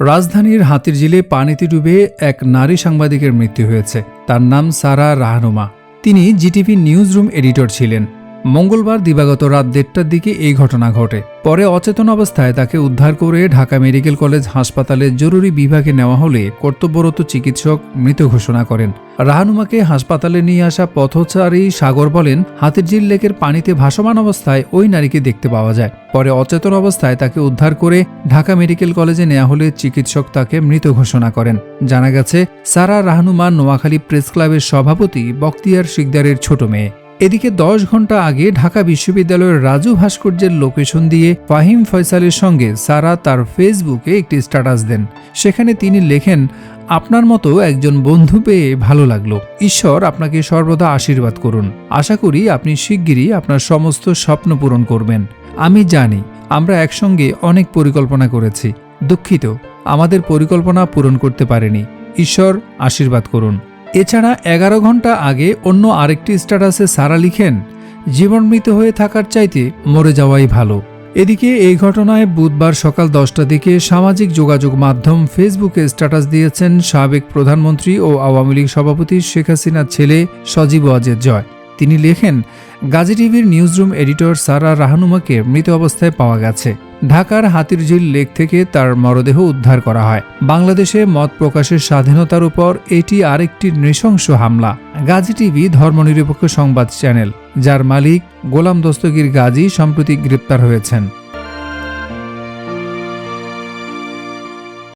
রাজধানীর হাতিরঝিলে পানিতে ডুবে এক নারী সাংবাদিকের মৃত্যু হয়েছে। তার নাম সারা রাহনুমা। তিনি জিটিভি নিউজরুম এডিটর ছিলেন। মঙ্গলবার দিবাগত রাত দেড়টার দিকে এই ঘটনা ঘটে। পরে অচেতন অবস্থায় তাকে উদ্ধার করে ঢাকা মেডিকেল কলেজ হাসপাতালে জরুরি বিভাগে নেওয়া হলে কর্তব্যরত চিকিৎসক মৃত ঘোষণা করেন। রাহানুমাকে হাসপাতালে নিয়ে আসা পথচারী সাগর বলেন হাতিরঝিল লেকের পানিতে ভাসমান অবস্থায় ওই নারীকে দেখতে পাওয়া যায়। পরে অচেতন অবস্থায় তাকে উদ্ধার করে ঢাকা মেডিকেল কলেজে নেওয়া হলে চিকিৎসক তাকে মৃত ঘোষণা করেন। জানা গেছে, সারা রাহনুমা নোয়াখালী প্রেস ক্লাবের সভাপতি বক্তিয়ার শিকদারের ছোট মেয়ে। এদিকে দশ ঘণ্টা আগে ঢাকা বিশ্ববিদ্যালয়ের রাজু ভাস্কর্যের লোকেশন দিয়ে ফাহিম ফয়সালের সঙ্গে সারা তার ফেসবুকে একটি স্ট্যাটাস দেন। সেখানে তিনি লেখেন, আপনার মতো একজন বন্ধু পেয়ে ভালো লাগল। ঈশ্বর আপনাকে সর্বদা আশীর্বাদ করুন। আশা করি আপনি শিগগিরই আপনার সমস্ত স্বপ্ন পূরণ করবেন। আমি জানি, আমরা একসঙ্গে অনেক পরিকল্পনা করেছি। দুঃখিত, আমাদের পরিকল্পনা পূরণ করতে পারেনি। ঈশ্বর আশীর্বাদ করুন। এছাড়া এগারো ঘণ্টা আগে অন্য আরেকটি স্ট্যাটাসে সারা লিখেন জীবনমৃত হয়ে থাকার চাইতে মরে যাওয়াই ভালো। এদিকে এই ঘটনায় বুধবার সকাল দশটা দিকে সামাজিক যোগাযোগ মাধ্যম ফেসবুকে স্ট্যাটাস দিয়েছেন সাবেক প্রধানমন্ত্রী ও আওয়ামী লীগ সভাপতি শেখ হাসিনার ছেলে সজীব ওয়াজেদ জয়। তিনি লেখেন, গাজী টিভির নিউজরুম এডিটর সারা রাহানুমাকে মৃত অবস্থায় পাওয়া গেছে। ঢাকার হাতিরঝিল লেক থেকে তার মরদেহ উদ্ধার করা হয়। বাংলাদেশে মত প্রকাশের স্বাধীনতার উপর এটি আরেকটি নৃশংস হামলা। গাজী টিভি, ধর্মনিরপেক্ষ সংবাদ চ্যানেল, যার মালিক গোলাম দস্তগীর গাজী সম্প্রতি গ্রেপ্তার হয়েছেন।